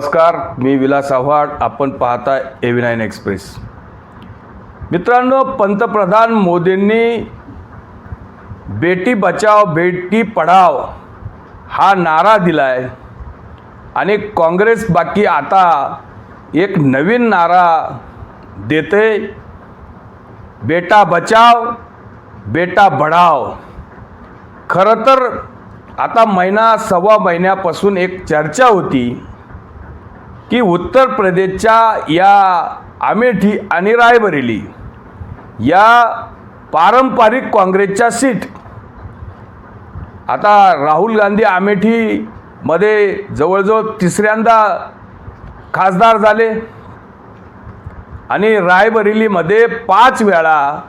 नमस्कार मी विलास आव्हाड. आपण पाहता एव्ही नाईन एक्सप्रेस मित्रांनो पंतप्रधान मोदींनी बेटी बचाव बेटी पढाव हा नारा दिला आहे आणि काँग्रेस बाकी आता एक नवीन नारा देते. बेटा बचाव बेटा बढाव खरं तर आता महिना सव्वा महिन्यापासून एक चर्चा होती. की उत्तर प्रदेशच्या या अमेठी आणि रायबरेली या पारंपरिक काँग्रेसच्या सीट. आता राहुल गांधी अमेठीमध्ये जवळजवळ तिसऱ्यांदा खासदार झाले आणि रायबरेलीमध्ये पाच वेळा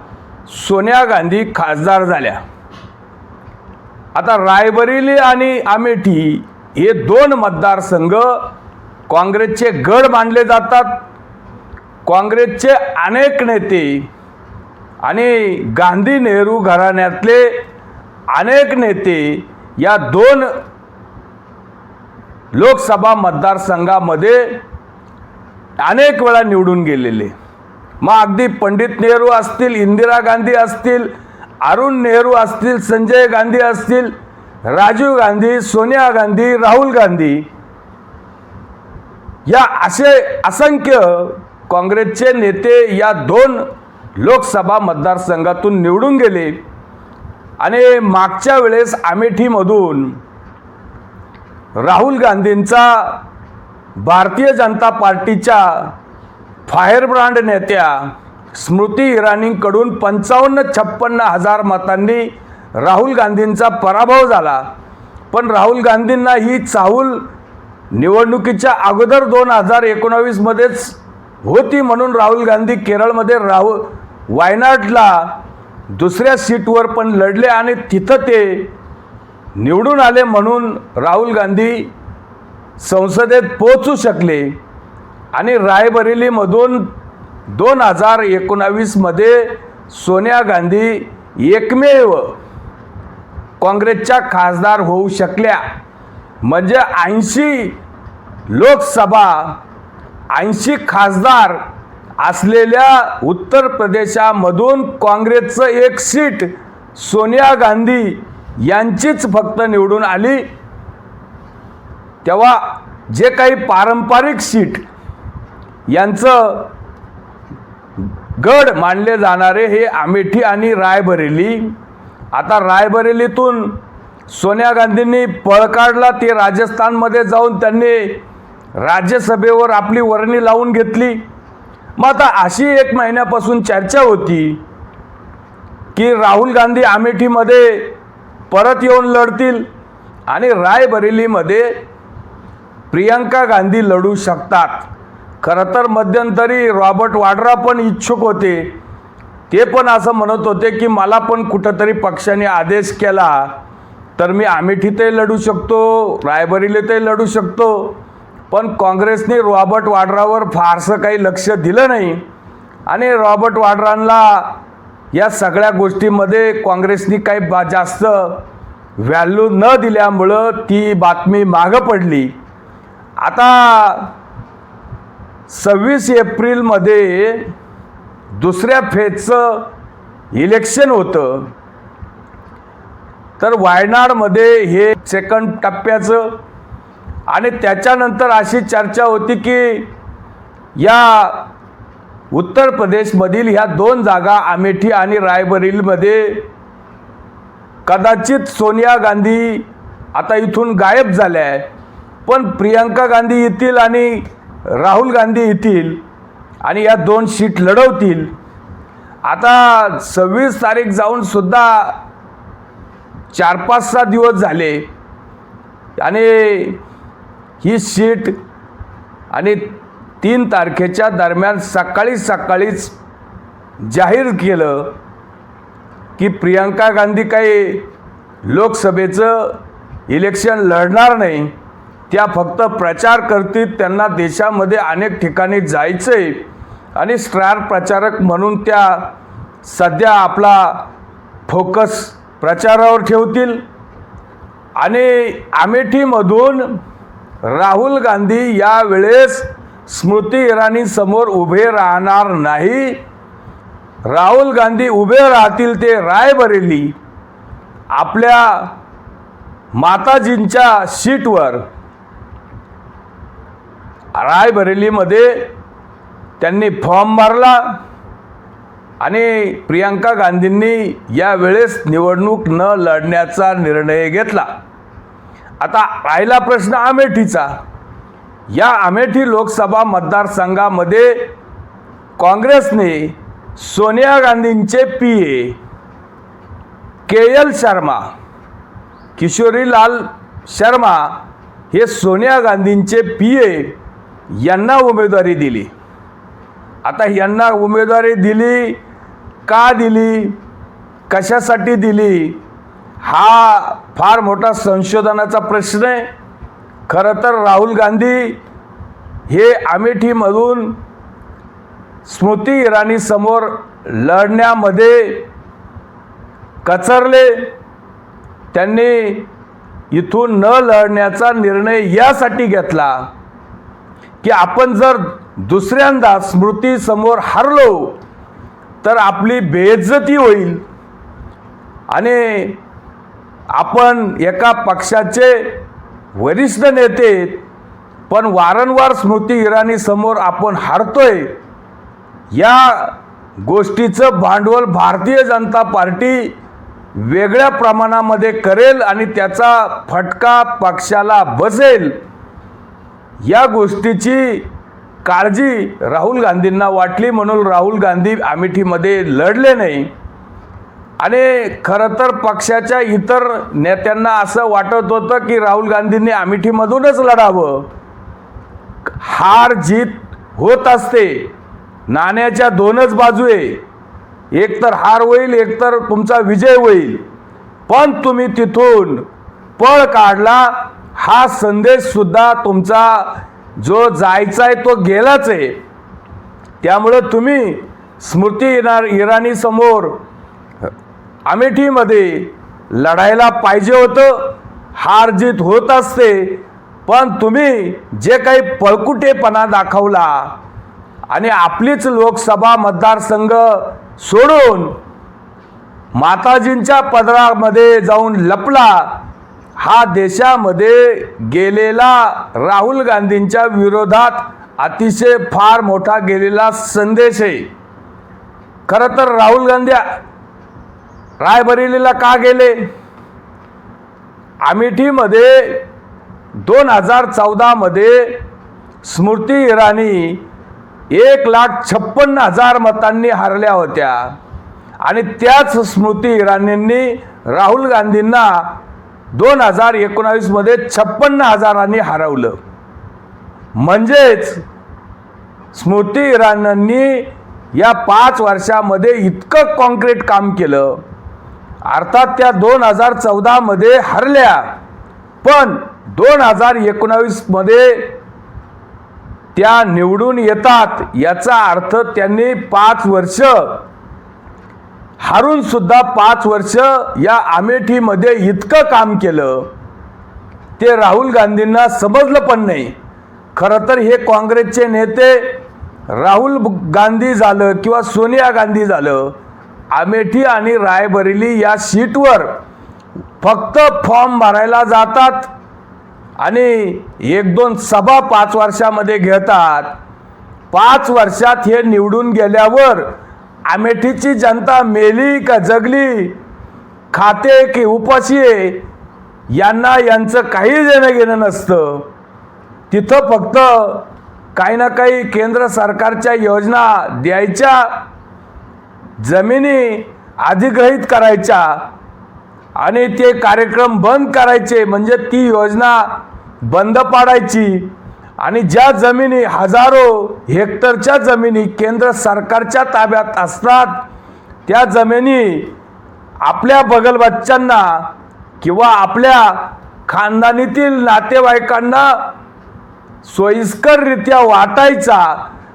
सोनिया गांधी खासदार झाल्या. आता रायबरेली आणि अमेठी हे दोन मतदारसंघ काँग्रेसचे गड मानले जातात. काँग्रेसचे अनेक नेते आणि गांधी नेहरू घराण्यातले अनेक नेते या दोन लोकसभा मतदारसंघामध्ये अनेक वेळा निवडून गेलेले. मग अगदी पंडित नेहरू असतील इंदिरा गांधी असतील अरुण नेहरू असतील संजय गांधी असतील राजीव गांधी सोनिया गांधी राहुल गांधी या असे असंख्य काँग्रेसचे नेते या दोन लोकसभा मतदारसंघातून निवडून गेले. आणि मागच्या वेळेस अमेठीमधून राहुल गांधींचा भारतीय जनता पार्टीच्या फायरब्रँड नेत्या स्मृती इराणींकडून पंचावन्न छप्पन्न हजार मतांनी राहुल गांधींचा पराभव झाला. पण राहुल गांधींना ही चाहूल निवडणुकीच्या अगोदर दोन हजार एकोणावीसमध्येच होती म्हणून राहुल गांधी केरळमध्ये राहु वायनाडला दुसऱ्या सीटवर पण लढले आणि तिथं ते निवडून आले म्हणून राहुल गांधी संसदेत पोचू शकले. आणि रायबरेलीमधून दोन हजार एकोणावीसमध्ये सोनिया गांधी एकमेव काँग्रेसच्या खासदार होऊ शकल्या. म्हणजे ऐंशी लोकसभा ऐंशी खासदार असलेल्या उत्तर प्रदेशामधून काँग्रेसचं एक सीट सोनिया गांधी यांचीच फक्त निवडून आली. तेव्हा जे काही पारंपरिक सीट यांचं गड मानले जाणारे हे अमेठी आणि रायबरेली. आता रायबरेलीतून सोनिया गांधींनी पळ काढला ते राजस्थानमध्ये जाऊन त्यांनी राज्यसभेवर आपली वर्णी लावून घेतली. मग आता अशी एक महिन्यापासून चर्चा होती की राहुल गांधी अमेठीमध्ये परत येऊन लढतील आणि रायबरेलीमध्ये प्रियंका गांधी लढू शकतात. खरं तर मध्यंतरी रॉबर्ट वाड्रा पण इच्छुक होते. ते पण असं म्हणत होते की मला पण कुठंतरी पक्षाने आदेश केला तर मी अमेठीतही लढू शकतो रायबरेलीतही लढू शकतो. पण काँग्रेसने रॉबर्ट वाड्रावर फारसं काही लक्ष दिलं नाही. आणि रॉबर्ट वाड्रांना या सगळ्या गोष्टीमध्ये काँग्रेसनी काही बा जास्त व्हॅल्यू न दिल्यामुळं ती बातमी मागं पडली. आता सव्वीस एप्रिलमध्ये दुसऱ्या फेजचं इलेक्शन होतं. तर वायनाडमध्ये हे सेकंड टप्प्याचं आणि त्याच्यानंतर अशी चर्चा होती की या उत्तर प्रदेशमधील ह्या दोन जागा अमेठी आणि रायबरेलीमध्ये कदाचित सोनिया गांधी आता इथून गायब झाल्या आहे पण प्रियंका गांधी येतील आणि राहुल गांधी येतील आणि या दोन सीट लढवतील. आता सव्वीस तारीख जाऊन सुद्धा चार पाच सहा दिवस झाले. आणि ही सीट आणि तीन तारखेच्या दरम्यान सकाळी सकाळीच जाहीर केलं की प्रियंका गांधी काही लोकसभेचं इलेक्शन लढणार नाही त्या फक्त प्रचार करतील त्यांना देशामध्ये अनेक ठिकाणी जायचं आहे आणि स्टार प्रचारक म्हणून त्या सध्या आपला फोकस प्रचारावर ठेवतील. आणि अमेठीमधून राहुल गांधी यावेळेस स्मृती इराणी समोर उभे राहणार नाही. राहुल गांधी उभे राहतील ते रायबरेली आपल्या माताजींच्या सीटवर रायबरेलीमध्ये त्यांनी फॉर्म भरला आणि प्रियांका गांधींनी यावेळेस निवडणूक न लढण्याचा निर्णय घेतला. आता राहिला प्रश्न अमेठीचा या अमेठी लोकसभा मतदारसंघामध्ये काँग्रेसने सोनिया गांधींचे P A K L Sharma Kishorilal Sharma हे सोनिया गांधींचे पी ए यांना उमेदवारी दिली. आता यांना उमेदवारी दिली का दिली? कशासाठी दिली? हा फार मोठा संशोधनाचा प्रश्न आहे. खरं तर राहुल गांधी हे अमेठीमधून स्मृती इराणी समोर लढण्यामध्ये कचरले. त्यांनी इथून न लढण्याचा निर्णय यासाठी घेतला की आपण जर दुसऱ्यांदा स्मृती समोर हरलो तर आपली बेइज्जती होईल. आणि आपण एका पक्षाचे वरिष्ठ नेते पण वारंवार स्मृती इराणी समोर आपण हारतोय. या गोष्टीचं भांडवल भारतीय जनता पार्टी वेगळ्या प्रमाणामध्ये करेल आणि त्याचा फटका पक्षाला बसेल. या गोष्टीची काळजी राहुल गांधींना वाटली म्हणून राहुल गांधी अमेठीमध्ये लढले नाही. आणि खरं तर पक्षाच्या इतर नेत्यांना असं वाटत होतं की राहुल गांधींनी अमेठीमधूनच लढावं. हार जीत होत असते. नाण्याच्या दोनच बाजू आहे एक तर हार होईल एक तर तुमचा विजय होईल. पण तुम्ही तिथून पळ काढला हा संदेशसुद्धा तुमचा जो जायचा आहे तो गेलाच आहे त्यामुळं तुम्ही स्मृती इरा इराणीसमोर अमेठीमध्ये लढायला पाहिजे होतं हार जीत होत असते पण तुम्ही जे काही पळकुटेपणा दाखवला आणि आपलीच लोकसभा मतदारसंघ सोडून माताजींच्या पदरामध्ये जाऊन लपला हा देशामध्ये गेलेला राहुल गांधींच्या विरोधात अतिशय फार मोठा गेलेला संदेश आहे. खरं तर राहुल गांधी रायबरेलीला का गेले? अमेठीमध्ये दोन हजार चौदामध्ये स्मृती इराणी एक लाख छप्पन्न हजार मतांनी हारल्या होत्या. आणि त्याच स्मृती इराणींनी राहुल गांधींना दोन हजार एकोणावीसमध्ये छप्पन्न हजारांनी हरवलं. म्हणजेच स्मृती इराणांनी या पाच वर्षामध्ये इतकं कॉन्क्रीट काम केलं अर्थात त्या दोन हजार चौदामध्ये हरल्या. पण दोन हजार एकोणावीसमध्ये त्या निवडून येतात याचा अर्थ त्यांनी पाच वर्ष हारून सुद्धा पाच वर्ष या अमेठीमध्ये इतकं काम केलं. ते राहुल गांधींना समजलं पण नाही. खरं तर हे काँग्रेसचे नेते राहुल गांधी झालं किंवा सोनिया गांधी झालं अमेठी आणि रायबरेली या सीटवर फक्त फॉर्म भरायला जातात आणि एक दोन सभा पाच वर्षामध्ये घेतात. पाच वर्षात हे निवडून गेल्यावर अमेठीची जनता मेली का जगली? खाते की उपाशी यांना यांचं काही देणं घेणं नसतं. तिथं फक्त काही ना काही केंद्र सरकारच्या योजना द्यायच्या जमिनी अधिग्रहित करायच्या आणि ते कार्यक्रम बंद करायचे म्हणजे ती योजना बंद पाडायची. आणि ज्या जमिनी हजारो हेक्टरच्या जमिनी केंद्र सरकारच्या ताब्यात असतात त्या जमिनी आपल्या बगलबच्च्यांना किंवा आपल्या खानदानीतील नातेवाईकांना सोयीस्कररित्या वाटायचा.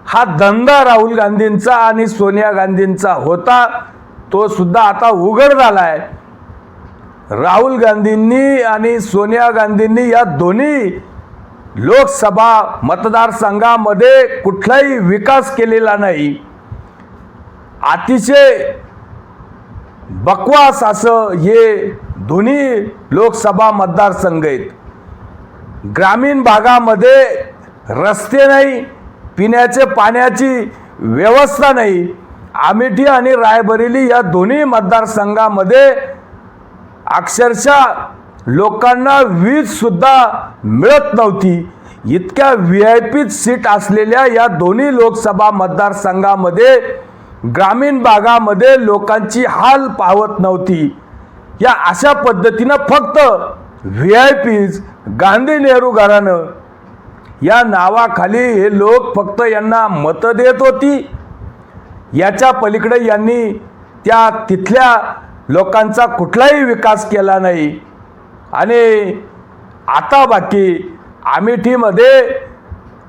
हा धंदा राहुल गांधींचा आणि सोनिया गांधींचा होता तो सुद्धा आता उघड झाला आहे राहुल गांधींनी आणि सोनिया गांधींनी या दोन्ही लोकसभा मतदारसंघामध्ये कुठलाही विकास केलेला नाही. अतिशय बकवास असं हे दोन्ही लोकसभा मतदारसंघ आहेत. ग्रामीण भागामध्ये रस्ते नाही पिण्याचे पाण्याची व्यवस्था नाही. अमेठी आणि रायबरेली या दोन्ही मतदारसंघामध्ये अक्षरशः लोकांना वीजसुद्धा मिळत नव्हती. इतक्या व्ही आय पी सीट असलेल्या या दोन्ही लोकसभा मतदारसंघामध्ये ग्रामीण भागामध्ये लोकांची हाल पावत नव्हती. या अशा पद्धतीनं फक्त V I Ps Gandhi Nehru घराणं या नावाखाली हे लोक फक्त यांना मतं देत होती. याच्या पलीकडे यांनी त्या तिथल्या लोकांचा कुठलाही विकास केला नाही. आणि आता बाकी आमिठीमध्ये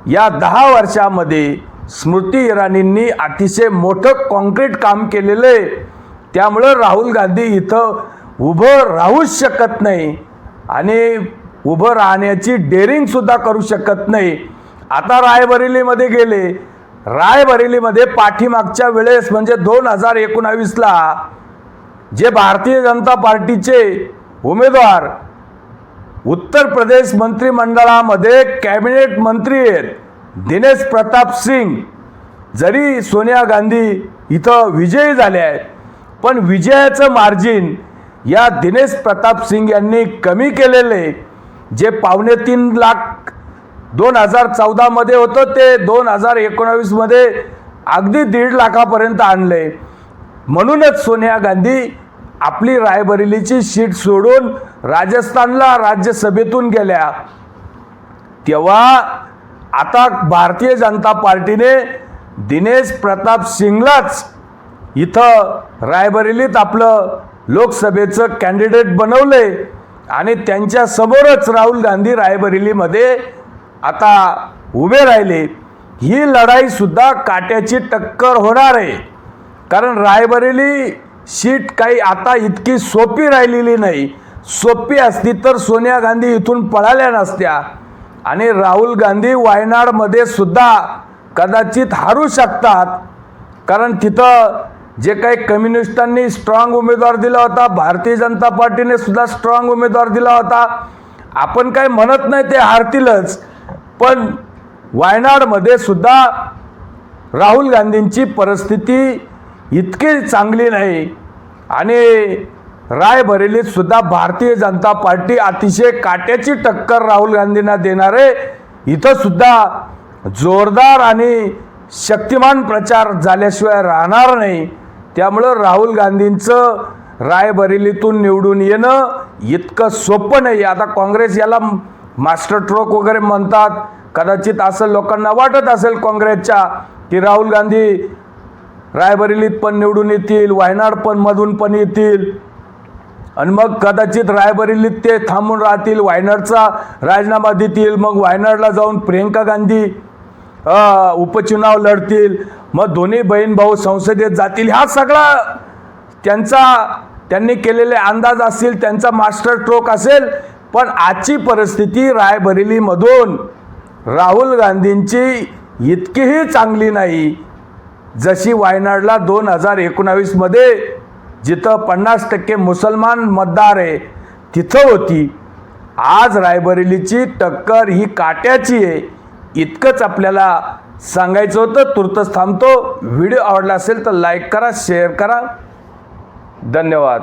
या दहा वर्षामध्ये स्मृती इराणींनी अतिशय मोठं कॉन्क्रीट काम केलेलं आहे. त्यामुळं राहुल गांधी इथं उभं राहूच शकत नाही. आणि उभं राहण्याची डेअरिंगसुद्धा करू शकत नाही. आता रायबरेलीमध्ये गेले. रायबरेलीमध्ये पाठीमागच्या वेळेस म्हणजे दोन हजार एकोणावीसला जे भारतीय जनता पार्टीचे उमेदवार उत्तर प्रदेश मंत्रिमंडळामध्ये कॅबिनेट मंत्री आहेत दिनेश प्रताप सिंग. जरी सोनिया गांधी इथं विजयी झाले आहेत पण विजयाचं मार्जिन या दिनेश प्रताप सिंग यांनी कमी केलेले जे पावणे तीन लाख दोन हजार चौदामध्ये होतं ते दोन हजार एकोणावीसमध्ये अगदी दीड लाखापर्यंत आणले म्हणूनच सोनिया गांधी आपली रायबरेलीची सीट सोडून राजस्थानला राज्यसभेतून गेल्या. तेव्हा आता भारतीय जनता पार्टीने दिनेश प्रताप सिंगलाच इथं रायबरेलीत आपलं लोकसभेचं कॅन्डिडेट बनवले आणि त्यांच्यासमोरच राहुल गांधी रायबरेलीमध्ये आता उभे राहिले. ही लढाईसुद्धा काट्याची टक्कर होणार आहे. कारण रायबरेली सीट काही आता इतकी सोपी राहिलेली नाही. सोपी असती तर सोनिया गांधी इथून पळाल्या नसत्या. आणि राहुल गांधी वायनाडमध्ये सुद्धा कदाचित हारू शकतात. कारण तिथं जे काही कम्युनिस्टांनी स्ट्रॉंग उमेदवार दिला होता भारतीय जनता पार्टीने सुद्धा स्ट्रॉंग उमेदवार दिला होता. आपण काही म्हणत नाही ते हारतीलच पण वायनाडमध्ये सुद्धा राहुल गांधींची परिस्थिती इतकी चांगली नाही. आणि रायबरेलीत सुद्धा भारतीय जनता पार्टी अतिशय काट्याची टक्कर राहुल गांधींना देणारे इथंसुद्धा इथं सुद्धा जोरदार आणि शक्तिमान प्रचार झाल्याशिवाय राहणार नाही. त्यामुळं राहुल गांधींचं रायबरेलीतून निवडून येणं इतकं सोपं नाही. आता काँग्रेस याला मास्टर ट्रोक वगैरे म्हणतात. कदाचित असं लोकांना वाटत असेल काँग्रेसच्या की राहुल गांधी रायबरेलीत पण निवडून येतील वायनाड पण मधून पण येतील. आणि मग कदाचित रायबरेलीत ते थांबून राहतील वायनाडचा राजीनामा देतील. मग वायनाडला जाऊन प्रियंका गांधी उपचुनाव लढतील. मग दोन्ही बहीण भाऊ संसदेत जातील. हा सगळा त्यांचा त्यांनी केलेले अंदाज असतील त्यांचा मास्टर स्ट्रोक असेल पण आजची परिस्थिती रायबरेलीमधून राहुल गांधींची इतकीही चांगली नाही जशी वायनाडला दोन हजार एकोणावीसमध्ये जिथं पन्नास टक्के मुसलमान मतदार आहे तिथं होती. आज रायबरेलीची टक्कर ही काट्याची आहे. इतकंच आपल्याला सांगायचं होतं तुर्तच थांबतो. व्हिडिओ आवडला असेल तर लाईक करा शेअर करा. धन्यवाद.